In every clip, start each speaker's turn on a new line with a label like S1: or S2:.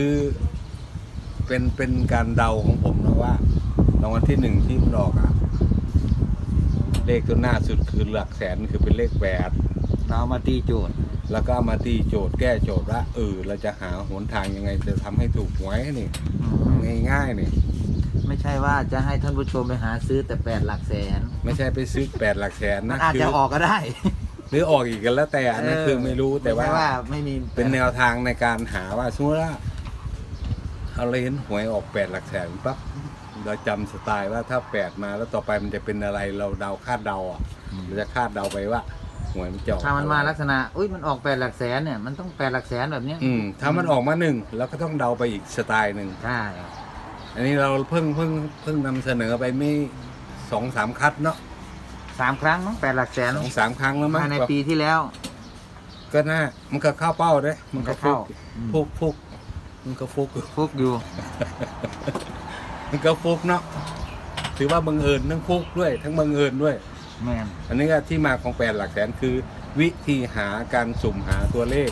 S1: คือเป็นเป็นการเดาของผมนะว่ารางวัลที่หนึ่งที่มันออกอะเลขตัวหน้าสุดคือหลักแสนคือเป็นเลขแปด
S2: เรามาตีโจทย์
S1: แล้วก็เอามาตีโจทย์แก้โจทย์ว่าเออเราจะหาหนทางยังไงจะทำให้ถูกหวยนี่
S2: อืม
S1: ง่ายๆนี่
S2: ไม่ใช่ว่าจะให้ท่านผู้ชมไปหาซื้อแต่แปดหลักแสน
S1: ไม่ใช่ไปซื้อแปดหลักแสน
S2: มัน
S1: นะ
S2: อาจ
S1: คื
S2: จะออกก็ได้
S1: หรือออกอีกกันแล้วแต่อันนั้นคือไม่รู้แต่ว่า
S2: ไม่ใช่ว่าไม่มี
S1: เป็นแนวทางในการหาว่าสมมติว่าเอาเราเห็นหวยออกแปดหลักแสนปั๊บเราจำสไตล์ว่าถ้าแปดมาแล้วต่อไปมันจะเป็นอะไรเราเดาคาดเดาอะเราจะคาดเดาไปว่าหวยมันจะออก
S2: ถ้ามันมา
S1: อะไร
S2: ลักษณะอุ้ยมันออกแปดหลักแสนเนี่ยมันต้องแปดหลักแสนแบบเนี้ย
S1: อืมถ้ามันออกมาหนึ่งเราก็ต้องเดาไปอีกสไตล์หนึ่ง
S2: ใช่
S1: อันนี้เราเพิ่งเพิ่งเพิ่งนำเสนอไปไม่สองสามคัดเนาะ
S2: สามครั้งมั้งแปดหลักแสน
S1: สองสามครั้งแล้วมั้ง
S2: ภายในปีที่แล้ว
S1: ก็น่ามันก็เข้าเป้าเด้มันก็ฟุก
S2: อืม
S1: ฟุกฟุก มันก็ฟุก
S2: ฟุกอยู่
S1: มันก็ฟุกเนาะถือว่าบังเอิญทั้งฟุกด้วย ทั้งบังเอิญด้วย
S2: แม่น
S1: อันนี้ก็ที่มาของแปดหลักแสนคือ วิธีหาการสุ่มหาตัวเลข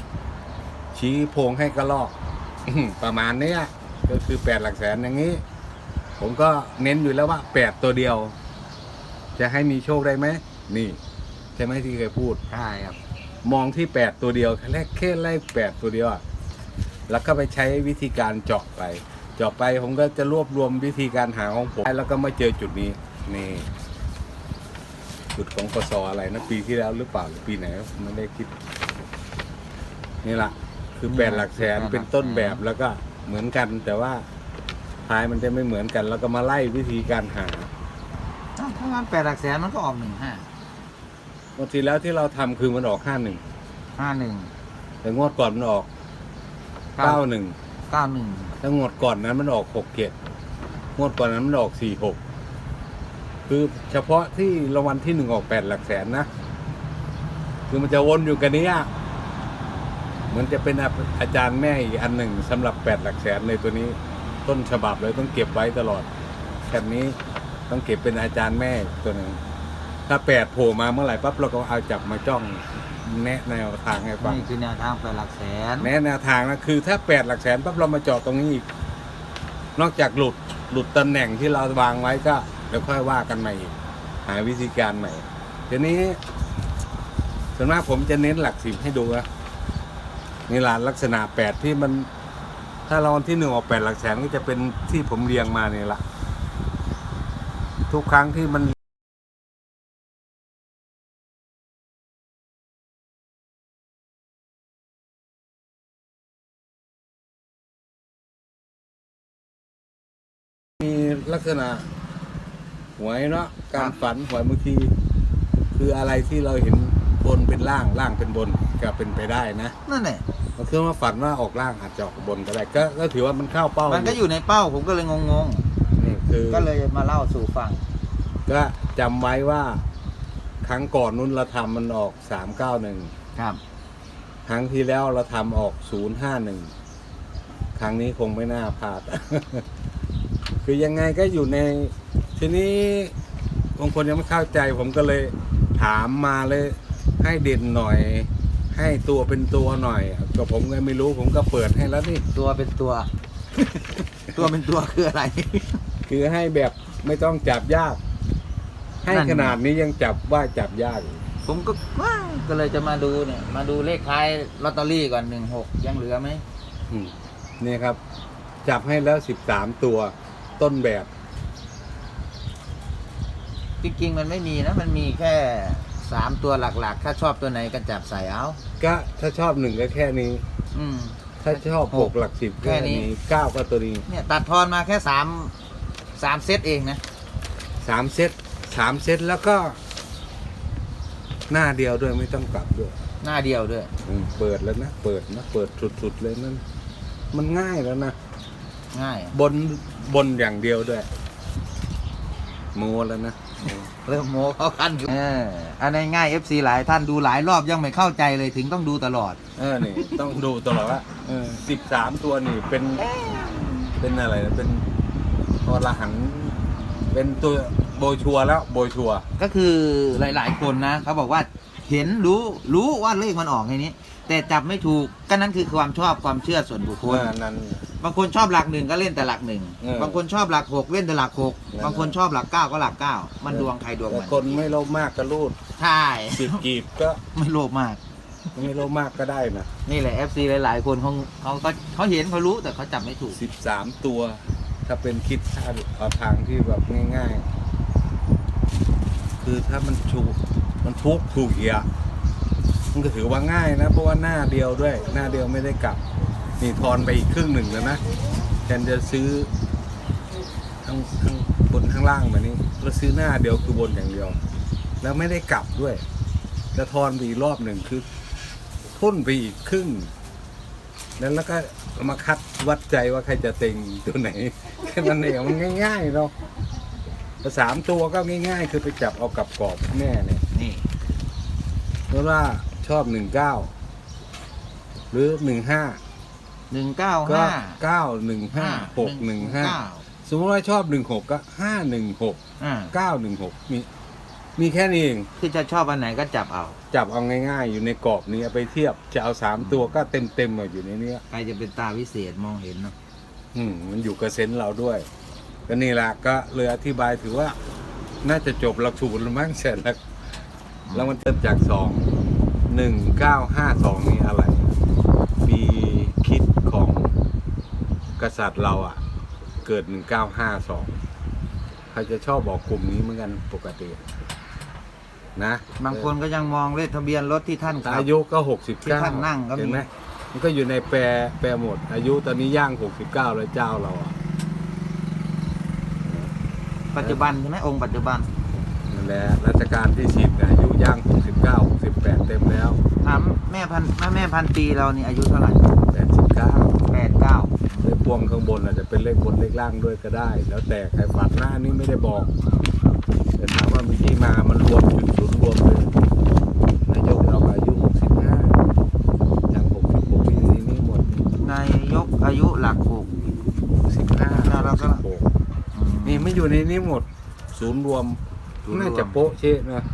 S1: ชี้โพงให้กระลอก ประมาณเนี้ยก็คือแปดหลักแสนอย่างนี้ ผมก็เน้นอยู่แล้วว่าแปดตัวเดียว จะให้มีโชคได้ไหมนี่ ใช่ไหมที่เคยพูด
S2: ใช่ครับ
S1: มองที่แปดตัวเดียวแค่แค่ไล่แปดตัวเดียวอะ แล้วก็ไปใช้วิธีการเจาะไป เจาะไปผมก็จะรวบรวมวิธีการหาของผมแล้วก็มาเจอจุดนี้นี่จุดของกสอะไรนะปีที่แล้วหรือเปล่าหรือปีไหนผมไม่ได้คิด นี่แหละคือแปดหลักแสนเป็นต้นแบบแล้วก็เหมือนกัน แต่ว่าท้ายมันจะไม่เหมือนกัน แล้วก็มาไล่วิธีการหา
S2: อ้าวถ้ามันแปดหลักแสนมันก็ออกหนึ่งห้า
S1: บางทีแล้วที่เราทำคือมันออกห้าหนึ่ง
S2: ห้าหนึ่ง
S1: แต่งวดก่อนมันออก เก้าหนึ่ง
S2: เก้าหนึ่ง
S1: แล้วงวดก่อนนั้นมันออกหกเจ็ดงวดก่อนนั้นมันออกสี่หกคือเฉพาะที่รางวัลที่หนึ่งออกแปดหลักแสนนะ คือมันจะวนอยู่กันนี้อะเหมือนจะเป็นอาอาจารย์แม่อีกอันหนึ่งสำหรับแปดหลักแสนในตัวนี้ ต้นฉบับเลยต้องเก็บไว้ตลอดแค่นี้ต้องเก็บเป็นอาจารย์แม่ตัวหนึ่งถ้าแปดโผล่มาเมื่อไหร่ปั๊บเราก็เอาจับมาจ้อง แนะแนวทางให้ฟัง
S2: นี่คือแนวทางแปดหลักแสน
S1: แนะแนวทางนะคือถ้าแปดหลักแสนปั๊บเรามาเจาะตรงนี้อีก นอกจากหลุดหลุดตำแหน่งที่เราวางไว้ก็เดี๋ยวค่อยว่ากันใหม่อีกหาวิธีการใหม่ทีนี้ส่วนมากผมจะเน้นหลักสิบให้ดูนะนี่ละลักษณะแปดที่มัน ถ้าเราวันที่หนึ่งออกแปดหลักแสนก็จะเป็นที่ผมเรียงมาเนี่ยละทุกครั้งที่มัน ลักษณะหวยเนาะการฝันหวยบางทีคืออะไรที่เราเห็นบนเป็นล่างล่างเป็นบนก็เป็นไปได้นะ
S2: นั่นแหละ
S1: มันคือว่าฝันว่าออกล่างอาจจะออกบนก็ได้ก็ก็ถือว่ามันเข้าเป้า
S2: มันก็อยู่ในเป้าผมก็เลยงง
S1: นี่คือ
S2: ๆ ก็เลยมาเล่าสู่ฟัง
S1: ก็จำไว้ว่าครั้งก่อนนู้นเราทำมันออกสามเก้าหนึ่ง
S2: ครับ
S1: ครั้งที่แล้วเราทำออกศูนย์ห้าหนึ่งครั้งนี้คงไม่น่าพลาด คือยังไงก็อยู่ในทีนี้บางคนยังไม่เข้าใจ ผมก็เลยถามมาเลย ให้เด่นหน่อย ให้ตัวเป็นตัวหน่อยก็ผมก็ไม่รู้ผมก็เปิดให้แล้วนี่
S2: ตัวเป็นตัว ตัวเป็นตัวคืออะไร
S1: คือให้แบบไม่ต้องจับยาก ให้
S2: นั่น
S1: ขนาดนี้ยังจับว่าจับยากอยู่
S2: ผมก็ว้าวก็เลยจะมาดูเนี่ย มาดูเลขท้ายลอตเตอรี่ก่อนหนึ่งหกยังเหลือไหม
S1: อืมนี่ครับ จับให้แล้วสิบสามตัว ต้นแบบ
S2: จริงๆมันไม่มีนะ มันมีแค่สามตัวหลักๆ ถ้าชอบตัวไหนก็จับใส่เอา
S1: ก็ถ้าชอบหนึ่งก็แค่นี้
S2: อืม
S1: ถ้าชอบหกหลักสิบ
S2: แค่
S1: แค่
S2: นี้
S1: นี้เก้าก็ตัวนี้
S2: เนี่ยตัดทอนมาแค่สามสามเซตเองนะ
S1: สามเซตสามเซตแล้วก็ หน้าเดียวด้วยไม่ต้องกลับด้วย
S2: หน้าเดียวด้วย
S1: อืมเปิดแล้วนะ เปิดนะ เปิดสุดๆเลยนั่นมันง่ายแล้วนะ
S2: ง่าย
S1: บนบนอย่างเดียวด้วยโมแล้วนะโม
S2: เริ่มโมเข้าขั้นอยู่เอออันนี้ง่าย FC หลายท่านดูหลายรอบยังไม่เข้าใจเลยถึงต้องดูตลอด
S1: เออนี่ ต้องดูตลอดว่าสิบสามตัวนี่เป็น เป็นอะไรนะเป็นอรหันต์เป็นตัวโบยชัวร์แล้วโบยชัวร์
S2: ก็คือหลาย ๆ คนนะเขาบอกว่าเห็นรู้รู้ว่าเลขมันออกในนี้ แต่จับไม่ถูกก็นั่นคือความชอบความเชื่อส่วนบุคคล
S1: ว่านั้น
S2: บางคนชอบหลักหนึ่งก็เล่นแต่หลักหนึ่ง
S1: เออ
S2: บางคนชอบหลักหกเล่นแต่หลักหก
S1: นั่นแหละ
S2: บางคนชอบหลักเก้าก็หลักเก้ามันดวงใครดวง
S1: แต่
S2: มัน
S1: คนไม่โลภมากก็รูด
S2: ใช่
S1: สิบกีบก็
S2: ไม่โลภมาก
S1: ไม่โลภมากก็ได้นะ
S2: นี่แหละ FC หลาย ๆ คนเขาเขาก็เขาเห็นเขารู้แต่เขาจับไม่ถูก
S1: สิบสามตัว ถ้าเป็นคิดถ้าเอาทางที่แบบง่ายๆ คือถ้ามันชูมันฟุกถูกเหียมันก็ถือว่าง่ายนะ เพราะว่าหน้าเดียวด้วย หน้าเดียวไม่ได้กลับ นี่ทอนไปอีกครึ่งหนึ่งแล้วนะแทนจะซื้อทั้งทั้งบนทั้งล่างแบบนี้แล้วซื้อหน้าเดียวคือบนอย่างเดียว แล้วไม่ได้กลับด้วยแล้วทอนไปอีกรอบหนึ่งคือ ทุ่นไปอีกครึ่งแล้วแล้วก็มาคัดวัดใจว่าใครจะเต็งตัวไหนแค่นั้นเองมันง่ายๆเนาะแต่สามตัวก็ง่ายๆ คือไปจับเอากับกรอบแม่เนี่ย
S2: นี่
S1: เพราะว่าชอบหนึ่งเก้าหรือหนึ่งห้า
S2: หนึ่งเก้า
S1: ก็
S2: ห้า
S1: เก้าหนึ่งห้าหกหนึ่งห้าสมมติว่าชอบหนึ่งหกก็ห้าหนึ่งหก
S2: อ่า
S1: เก้าหนึ่งหกมีมีแค่นี้เอง
S2: ที่จะชอบอันไหนก็จับเอา
S1: จับเอาง่ายๆ อยู่ในกรอบนี้เอาไปเทียบจะเอาสามตัวก็เต็มเต็มๆอยู่ในเนี้ย
S2: ใครจะเป็นตาวิเศษมองเห็นเนาะ
S1: อืมมันอยู่กับเซนส์เราด้วยก็นี่แหละก็เลยอธิบายถือว่า น่าจะจบหลักสูตรแล้วมั้งเสร็จแล้วแล้วมันเริ่มจากสองหนึ่งเก้าห้าสองนี่อะไร มีคิดของ กษัตริย์เราอะ่ะ เกิดหนึ่งเก้าห้าสองใครจะชอบบอกกลุ่มนี้เหมือนกันปกตินะ
S2: บางคนก็ยังมองเลขทะเบียนรถที่ท่านขับ
S1: อายุก็หกสิบ
S2: ที่
S1: เก้า
S2: ท่านนั่งก็มี
S1: เห็นไหมมันก็อยู่ในแปรแปรหมด อายุตอนนี้ย่างหกสิบเก้าแล้วเจ้าเราอะ
S2: ปัจจุบันใช่ไหมองค์ปัจจุบัน
S1: นั่นแหละรัชกาลที่สิบอายุย่างหกสิบเก้าหกสิบแปดเต็มแล้ว
S2: ถามแม่พันแม่แม่พันปีเรานี่อายุเท่าไหร่
S1: แปด วงข้างบนอาจจะเป็นเลขบนเลขล่างด้วยก็ได้ แล้วแต่ใครฝันหน้านี่ไม่ได้บอก แต่ถามว่ามีที่มามันรวมจุดศูนย์รวมเลยนายกเราอายุหกสิบห้าอย่างหกสิบหกนี่นี่หมด
S2: นายกอายุหลักหก
S1: สิบห้า
S2: แล้วเราก็
S1: หกนี่ไม่อยู่ในนี้หมดศูนย์รวม
S2: ศูนย์รวม
S1: น่าจะโป๊ะเชะนะ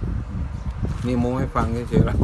S1: นี่โมให้ฟังเฉยๆละ